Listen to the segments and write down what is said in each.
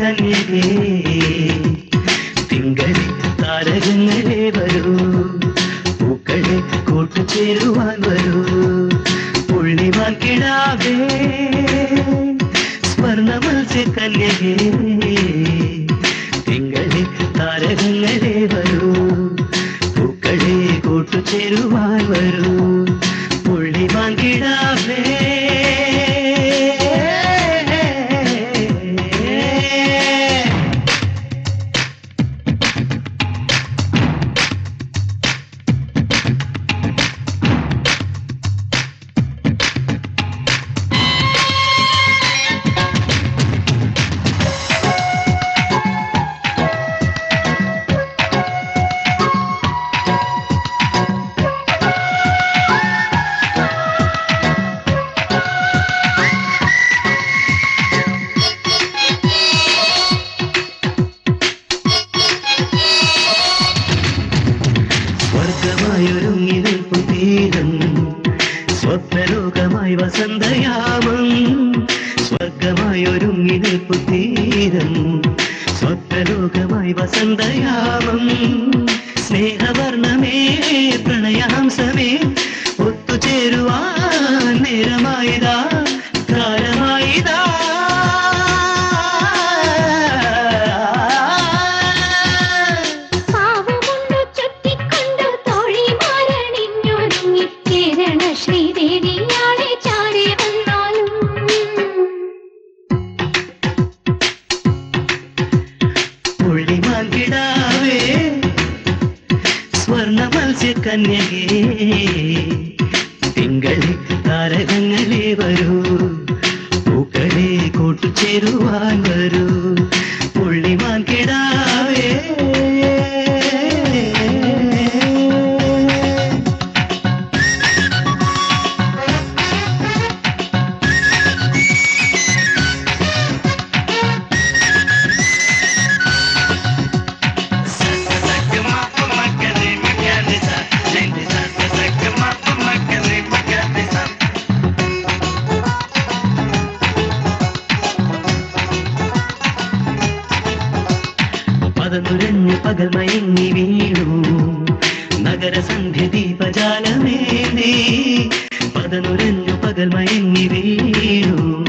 കണ്ണിലേ തിങ്കളെ താരകങ്ങളെ വരൂ. പൂക്കളെ കൂട്ടുചേരുവാൻ വരൂ. പുള്ളിമാൻ കിടാവേ സ്വർണ മത്സ്യക്കല്യേ തിങ്കളെ താരകങ്ങളെ വരൂ. പൂക്കളെ കൂട്ടുചേരുവാൻ വരൂ. സ്വപ്നലോകമായി വസന്തയാമം. സ്വർഗമായൊരുങ്ങി നിൽപ്പു തീരം. വസന്തയാമം. സ്നേഹവർണമേ പ്രണയാംസമേ ഒത്തുചേരുവാൻ നേരമായതാ. ನನಗೆ പതനുരഞ്ഞു പകൽ മയങ്ങി വീണു. നഗരസന്ധ്യ ദീപജാലമേന്തി പതനുരഞ്ഞു പകൽ മയങ്ങി വീണു.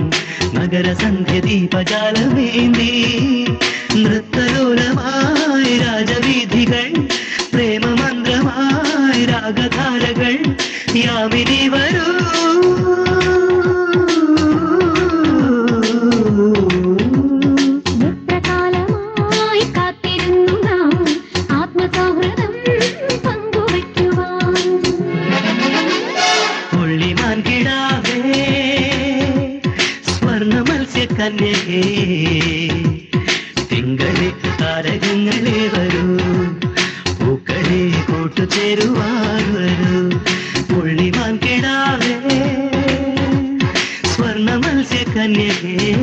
നഗരസന്ധ്യ ദീപജാലമേന്തി നൃത്തലോലമായി രാജവീഥികൾ പ്രേമമന്ത്രമായി രാഗധാരകൾ യാമിനി പുള്ളിമാൻ കിടാവേ. സ്വർണ മത്സ്യകന്യകേ തിങ്കളെ താരകങ്ങളെ വരൂ. പൂക്കളെ കൂട്ടുചേരുവാൻ വരൂ. പുള്ളിമാൻ കിടാവേ. സ്വർണ മത്സ്യകന്യകേ